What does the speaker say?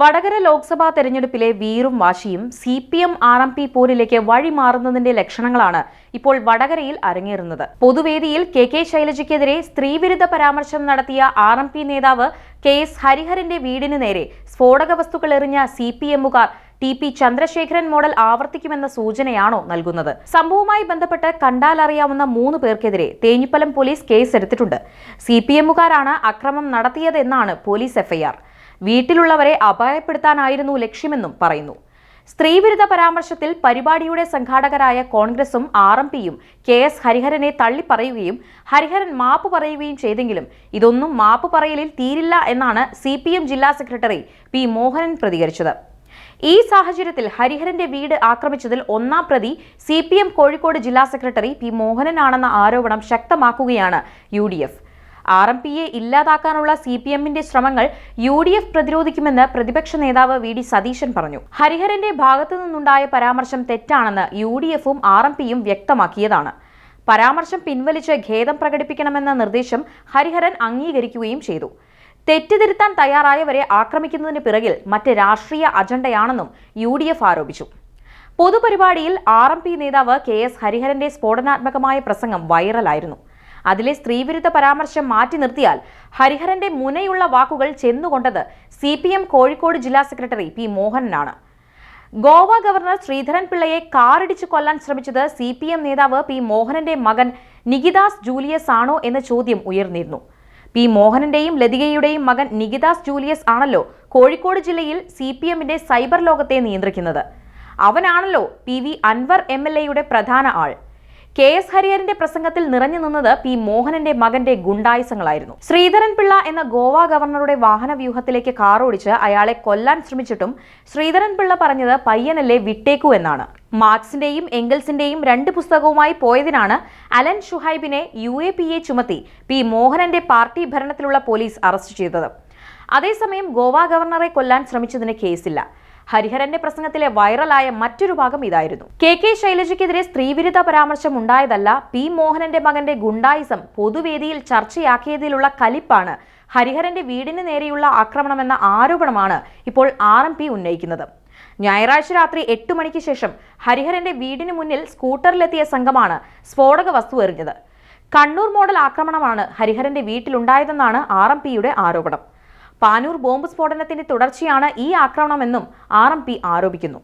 വടകര ലോക്സഭാ തെരഞ്ഞെടുപ്പിലെ വീറും വാശിയും C P M R M P പോരിലേക്ക് വഴിമാറുന്നതിന്റെ ലക്ഷണങ്ങളാണ് ഇപ്പോൾ വടകരയിൽ അരങ്ങേറുന്നത്. പൊതുവേദിയിൽ കെ കെ ശൈലജയ്ക്കെതിരെ സ്ത്രീവിരുദ്ധ പരാമർശം നടത്തിയ ആർ എം പി നേതാവ് കെ എസ് ഹരിഹരന്റെ വീടിന് നേരെ സ്ഫോടക വസ്തുക്കൾ എറിഞ്ഞ സി പി എമ്മുകാർ ടി പി ചന്ദ്രശേഖരൻ മോഡൽ ആവർത്തിക്കുമെന്ന സൂചനയാണോ നൽകുന്നത്. സംഭവവുമായി ബന്ധപ്പെട്ട് കണ്ടാലറിയാവുന്ന മൂന്ന് പേർക്കെതിരെ തേഞ്ഞിപ്പലം പോലീസ് കേസെടുത്തിട്ടുണ്ട്. സി പി എമ്മുകാരാണ് അക്രമം നടത്തിയതെന്നാണ് പോലീസ് എഫ്ഐആർ വീട്ടിലുള്ളവരെ അപായപ്പെടുത്താനായിരുന്നു ലക്ഷ്യമെന്നും പറയുന്നു. സ്ത്രീവിരുദ്ധ പരാമർശത്തിൽ പരിപാടിയുടെ സംഘാടകരായ കോൺഗ്രസും ആർ എം പിയും കെ എസ് ഹരിഹരനെ തള്ളിപ്പറയുകയും ഹരിഹരൻ മാപ്പ് പറയുകയും ചെയ്തെങ്കിലും ഇതൊന്നും മാപ്പ് പറയലിൽ തീരില്ല എന്നാണ് സി ജില്ലാ സെക്രട്ടറി പി മോഹനൻ പ്രതികരിച്ചത്. ഈ സാഹചര്യത്തിൽ ഹരിഹരന്റെ വീട് ആക്രമിച്ചതിൽ ഒന്നാം പ്രതി സി കോഴിക്കോട് ജില്ലാ സെക്രട്ടറി പി മോഹനനാണെന്ന ആരോപണം ശക്തമാക്കുകയാണ് യു ആർ എം പിയെ ഇല്ലാതാക്കാനുള്ള സി പി എമ്മിന്റെ ശ്രമങ്ങൾ യു ഡി എഫ് പ്രതിരോധിക്കുമെന്ന് പ്രതിപക്ഷ നേതാവ് വി ഡി സതീശൻ പറഞ്ഞു. ഹരിഹരന്റെ ഭാഗത്തു നിന്നുണ്ടായ പരാമർശം തെറ്റാണെന്ന് യു ഡി എഫും ആർ എം പിയും വ്യക്തമാക്കിയതാണ്. പരാമർശം പിൻവലിച്ച് ഖേദം പ്രകടിപ്പിക്കണമെന്ന നിർദ്ദേശം ഹരിഹരൻ അംഗീകരിക്കുകയും ചെയ്തു. തെറ്റിതിരുത്താൻ തയ്യാറായവരെ ആക്രമിക്കുന്നതിന് പിറകിൽ മറ്റ് രാഷ്ട്രീയ അജണ്ടയാണെന്നും യു ഡി എഫ് ആരോപിച്ചു. പൊതുപരിപാടിയിൽ ആർ എം പി നേതാവ് കെ എസ് ഹരിഹരന്റെ സ്ഫോടനാത്മകമായ പ്രസംഗം വൈറലായിരുന്നു. അതിലെ സ്ത്രീവിരുദ്ധ പരാമർശം മാറ്റി നിർത്തിയാൽ ഹരിഹരന്റെ മുനയുള്ള വാക്കുകൾ ചെന്നുകൊണ്ടത് സി പി എം കോഴിക്കോട് ജില്ലാ സെക്രട്ടറി പി മോഹനനാണ്. ഗോവ ഗവർണർ ശ്രീധരൻ പിള്ളയെ കാറിടിച്ചു കൊല്ലാൻ ശ്രമിച്ചത് സി പി എം നേതാവ് പി മോഹനന്റെ മകൻ നികിതാസ് ജൂലിയസ് ആണോ എന്ന ചോദ്യം ഉയർന്നിരുന്നു. പി മോഹനന്റെയും ലതികയുടെയും മകൻ നികിതാസ് ജൂലിയസ് ആണല്ലോ കോഴിക്കോട് ജില്ലയിൽ സി പി എമ്മിന്റെ സൈബർ ലോകത്തെ നിയന്ത്രിക്കുന്നത്. അവനാണല്ലോ P V Anvar M L എയുടെ പ്രധാന ആൾ. കെ എസ് ഹരിഹരന്റെ പ്രസംഗത്തിൽ നിറഞ്ഞു നിന്നത് പി മോഹനന്റെ മകന്റെ ഗുണ്ടായുസങ്ങളായിരുന്നു. ശ്രീധരൻ പിള്ള എന്ന ഗോവ ഗവർണറുടെ വാഹന വ്യൂഹത്തിലേക്ക് കാറോടിച്ച് അയാളെ കൊല്ലാൻ ശ്രമിച്ചിട്ടും ശ്രീധരൻ പിള്ള പറഞ്ഞത് പയ്യനല്ലേ വിട്ടേക്കൂ എന്നാണ്. മാർക്സിന്റെയും എംഗൽസിന്റെയും രണ്ട് പുസ്തകവുമായി പോയതിനാണ് അലൻ ഷുഹൈബിനെ യു എ പി എ ചുമത്തി പി മോഹനന്റെ പാർട്ടി ഭരണത്തിലുള്ള പോലീസ് അറസ്റ്റ് ചെയ്തത്. അതേസമയം ഗോവ ഗവർണറെ കൊല്ലാൻ ശ്രമിച്ചതിന് കേസില്ല. ഹരിഹരന്റെ പ്രസംഗത്തിലെ വൈറലായ മറ്റൊരു ഭാഗം ഇതായിരുന്നു. കെ കെ ശൈലജയ്ക്കെതിരെ സ്ത്രീവിരുദ്ധ പരാമർശം ഉണ്ടായതല്ല പി മോഹനന്റെ മകന്റെ ഗുണ്ടായിസം പൊതുവേദിയിൽ ചർച്ചയാക്കിയതിലുള്ള കലിപ്പാണ് ഹരിഹരന്റെ വീടിന് നേരെയുള്ള ആക്രമണമെന്ന ആരോപണമാണ് ഇപ്പോൾ ആർ എം പി ഉന്നയിക്കുന്നത്. ഞായറാഴ്ച രാത്രി എട്ട് മണിക്ക് ശേഷം ഹരിഹരന്റെ വീടിന് മുന്നിൽ സ്കൂട്ടറിലെത്തിയ സംഘമാണ് സ്ഫോടക വസ്തു എറിഞ്ഞത്. കണ്ണൂർ മോഡൽ ആക്രമണമാണ് ഹരിഹരന്റെ വീട്ടിലുണ്ടായതെന്നാണ് ആർ എം പിയുടെ ആരോപണം. പാനൂർ ബോംബ് സ്ഫോടനത്തിന്റെ തുടർച്ചയാണ് ഈ ആക്രമണമെന്നും ആർ ആരോപിക്കുന്നു.